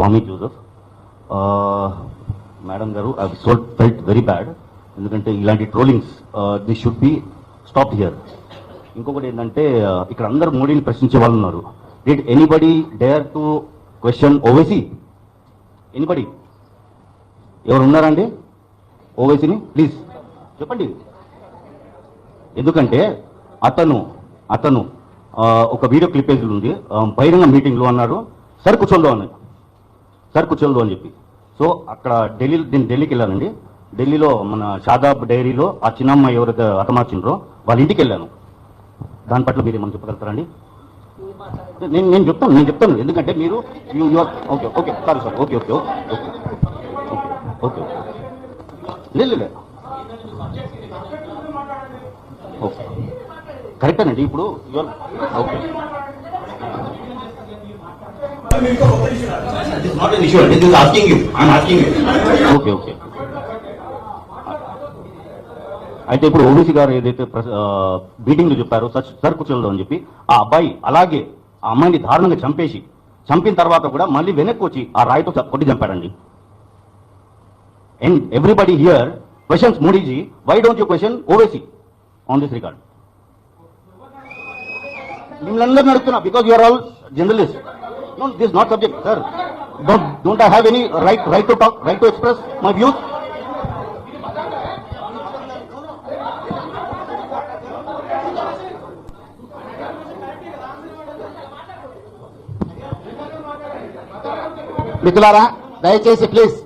స్వామి Joseph. Madam గారు I so felt very bad ఎందుకంటే ఇలాంటి trollings they should be stop here ఇంకొకటి ఏంటంటే ఇక్కడ అందరు మోడీని ప్రశ్నించే వాళ్ళు ఉన్నారు. Did anybody dare to question Owaisi anybody ఎవరు ఉన్నారండి ఓవైసీని ప్లీజ్ చెప్పండి. ఎందుకంటే అతను అతను ఒక వీడియో క్లిప్పేజ్ ఉంది. బహిరంగ మీటింగ్లో అన్నాడు. సరే కూర్చోండు అన్నాడు. సార్ కూర్చోండు అని చెప్పి. సో అక్కడ ఢిల్లీ నేను ఢిల్లీకి వెళ్ళానండి. ఢిల్లీలో మన షాదాబ్ డైరీలో ఆ చిన్నమ్మ ఎవరైతే అతమార్చిండ్రో వాళ్ళ ఇంటికి వెళ్ళాను. దాని పట్ల మీరు ఏమని చెప్పగలుగుతారండి నేను నేను చెప్తాను నేను చెప్తాను. ఎందుకంటే మీరు you you okay okay sorry sir okay okay okay okay okay లేదు లేదు ఓకే కరెక్టేనండి ఇప్పుడు your okay not an issue. It is asking you. I am asking you. Okay okay అయితే ఇప్పుడు ఓబీసీ గారు ఏదైతే మీటింగ్లో చెప్పారో సచ్ సార్ కూర్చోలేదు అని చెప్పి ఆ అబ్బాయి అలాగే ఆ అమ్మాయిని దారుణంగా చంపేసి చంపిన తర్వాత కూడా మళ్ళీ వెనక్కి వచ్చి ఆ రాయితో కొట్టి చంపాడండి and everybody here questions Modiji why don't you question Owaisi on this record మిమ్మల్ని నడుస్తున్నా because you're all journalist no this not subject sir don't don't I have any right right to talk right to express my views మిత్రులారా దయచేసి please